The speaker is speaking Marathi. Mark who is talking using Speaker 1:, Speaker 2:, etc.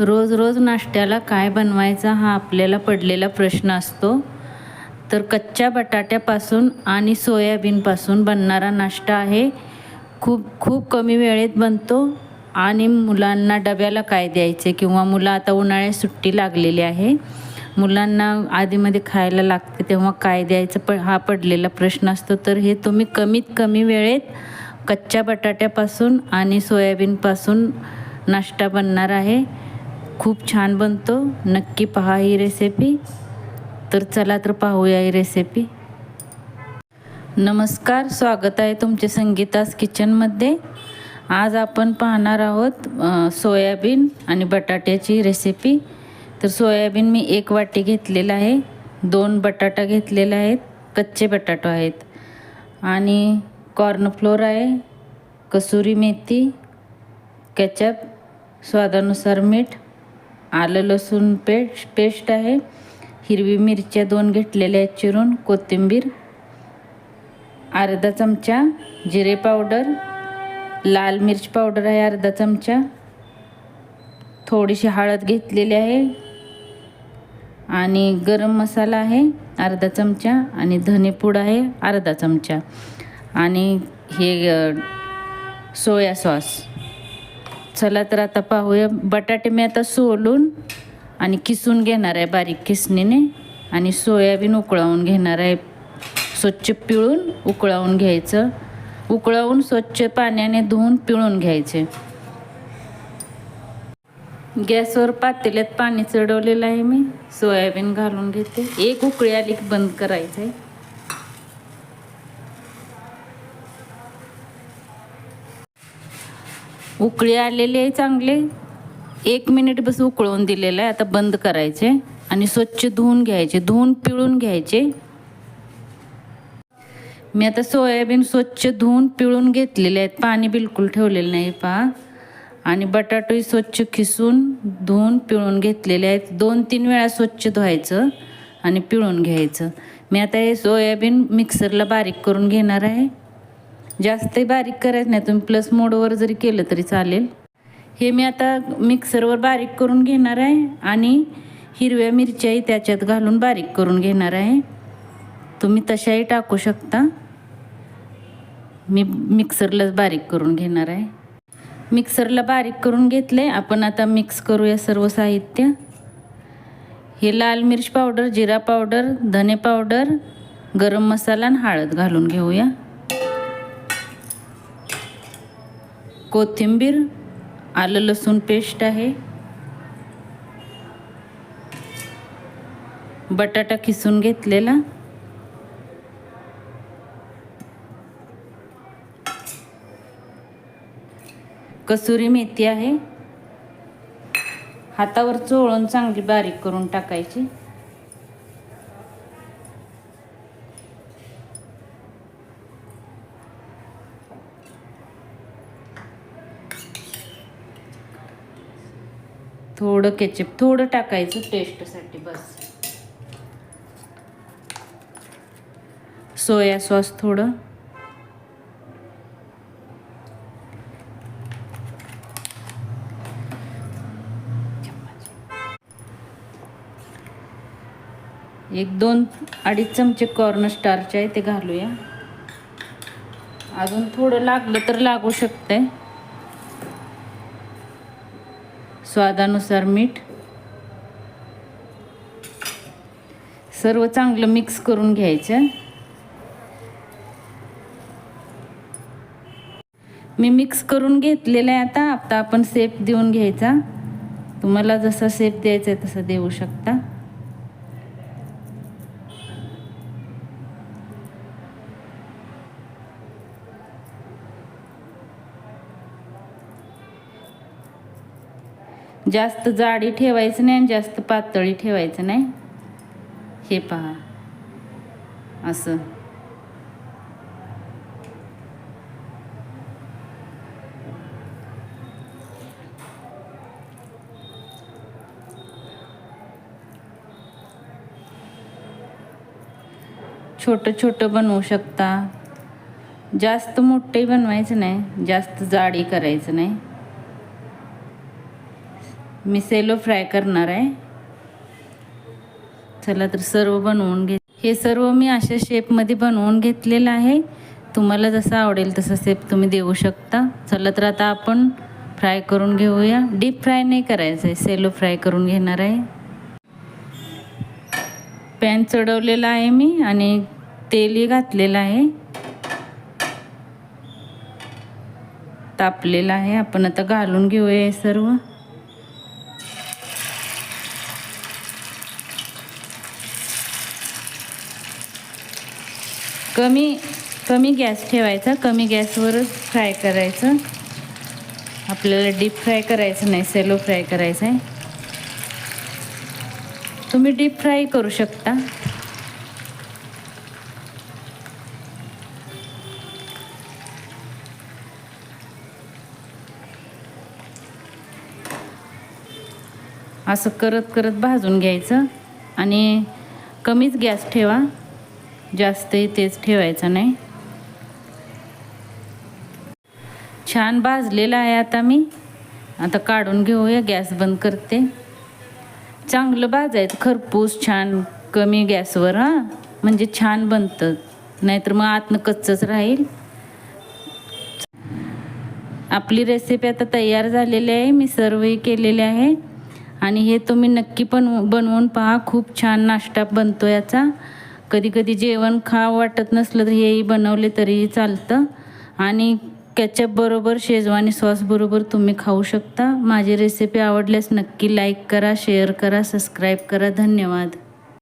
Speaker 1: रोज रोज नाश्त्याला काय बनवायचा हा आपल्याला पडलेला प्रश्न असतो. तर कच्च्या बटाट्यापासून आणि सोयाबीनपासून बनणारा नाश्ता आहे. खूप खूप कमी वेळेत बनतो आणि मुलांना डब्याला काय द्यायचे किंवा मुलं आता उन्हाळ्यात सुट्टी लागलेली आहे. मुलांना आधीमध्ये खायला लागते तेव्हा काय द्यायचं प हा पडलेला प्रश्न असतो. तर हे तुम्ही कमीत कमी वेळेत कच्च्या बटाट्यापासून आणि सोयाबीनपासून नाश्ता बनणार आहे. खूप छान बनतो. नक्की पहा ही रेसिपी तर चला तर पाहूया ही रेसिपी नमस्कार स्वागत आहे तुमचे संगीतास किचनमध्ये. आज आपण पाहणार आहोत सोयाबीन आणि बटाट्याची रेसिपी तर सोयाबीन मी एक वाटी घेतलेला आहे. दोन बटाटा घेतलेला आहेत. कच्चे बटाटो आहेत. आणि कॉर्नफ्लोअर आहे कसुरी मेथी केचप स्वादानुसार मीठ आलं लसूण पेस्ट पेस्ट आहे. हिरवी मिरच्या दोन घेतलेल्या आहेत चिरून. कोथिंबीर अर्धा चमचा जिरे पावडर लाल मिरच पावडर आहे अर्धा चमचा. थोडीशी हळद घेतलेली आहे. आणि गरम मसाला आहे अर्धा चमचा आणि धनेपूड आहे अर्धा चमचा. आणि हे सोया सॉस. चला तर आता पाहूया. बटाटे मी आता सोलून आणि किसून घेणार आहे बारीक किसणीने आणि सोयाबीन उकळावून घेणार आहे. स्वच्छ पिळून उकळावून घ्यायचं. उकळावून स्वच्छ पाण्याने धुवून पिळून घ्यायचे. गॅसवर पातेल्यात पाणी चढवलेलं आहे मी. सोयाबीन घालून घेते. एक उकळी आली की बंद करायचं आहे उकळी आलेली आहे चांगले. एक मिनिट बस उकळून दिलेलं आहे. आता बंद करायचे आणि स्वच्छ धुवून घ्यायचे. धुवून पिळून घ्यायचे. मी आता सोयाबीन स्वच्छ धुवून पिळून घेतलेले आहेत. पाणी बिलकुल ठेवलेलं नाही पहा आणि बटाटोही स्वच्छ खिसून धुवून पिळून घेतलेले आहेत. दोन तीन वेळा स्वच्छ धुवायचं आणि पिळून घ्यायचं. मी आता हे सोयाबीन मिक्सरला बारीक करून घेणार आहे. जास्त बारीक करायचं नाही तुम्ही प्लस मोडवर जरी केलं तरी चालेल. हे मी आता मिक्सरवर बारीक करून घेणार आहे आणि हिरव्या मिरच्याही त्याच्यात घालून बारीक करून घेणार आहे. तुम्ही तशाही टाकू शकता. मी मिक्सरलाच बारीक करून घेणार आहे. मिक्सरला बारीक करून घेतले आपण आता मिक्स करूया सर्व साहित्य. हे लाल मिर्च पावडर जिरा पावडर धने पावडर गरम मसाला आणि हळद घालून घेऊया. कोथिंबीर आलं लसूण पेस्ट आहे. बटाटा किसून घेतलेला. कसुरी मेथी आहे. हातावर चोळून चांगली बारीक करून टाकायची. थोडं केचप थोडं टाकायचं टेस्टसाठी बस. सोया सॉस थोडं. एक दोन अडीच चमचे कॉर्न स्टारचे आहे ते घालूया. अजून थोडं लागलं तर लागू शकतंय. स्वादानुसार मीठ. सर्व चांगलं मिक्स करून घ्यायचं. मी मिक्स करून घेतलेलं आहे आता. आता आपण सेप देऊन घ्यायचा. तुम्हाला जसा सेप द्यायचा आहे तसा देऊ शकता. जास्त जाडी ठेवायचं नाही आणि जास्त पातळी ठेवायचं नाही. हे पहा. असं. छोटं छोटं बनवू शकता. जास्त मोठंही बनवायचं नाही जास्त जाडी करायचं नाही. मी सेलो फ्राय करणार आहे. चला तर सर्व बनवून घे. हे सर्व मी अशा शेपमध्ये बनवून घेतलेलं आहे. तुम्हाला जसं आवडेल तसं शेप तुम्ही देऊ शकता. चला तर आता आपण फ्राय करून घेऊया. डीप फ्राय नाही करायचं आहे. सेलो फ्राय करून घेणार आहे. पॅन चढवलेला आहे मी आणि तेलही घातलेलं आहे. तापलेलं आहे. आपण आता घालून घेऊया हे सर्व. कमी कमी गॅस ठेवायचा कमी गॅसवरच फ्राय करायचं. आपल्याला डीप फ्राय करायचं नाही सेलो फ्राय करायचं आहे. तुम्ही डीप फ्राय करू शकता. असं करत करत भाजून घ्यायचं आणि कमीच गॅस ठेवा. जास्तही तेच ठेवायचं नाही. छान भाजलेलं आहे आता मी. आता काढून घेऊया गॅस बंद करते. चांगलं भाजायचं खरपूस छान कमी गॅसवर हां. म्हणजे छान बनतं. नाहीतर मग आतनं कच्चंच राहील. आपली रेसिपी आता तयार झालेली आहे मी सर्वही केलेले आहे. आणि हे तुम्ही नक्की पण बनवून पहा खूप छान नाश्ता बनतो याचा. कधी कधी जेवण खा वाटत नसलं तर हेही बनवले तरीही चालतं. आणि कॅचअपबरोबर शेजवानी सॉस बरोबर तुम्ही खाऊ शकता. माझी रेसिपी आवडल्यास नक्की लाईक करा शेअर करा सबस्क्राईब करा. धन्यवाद.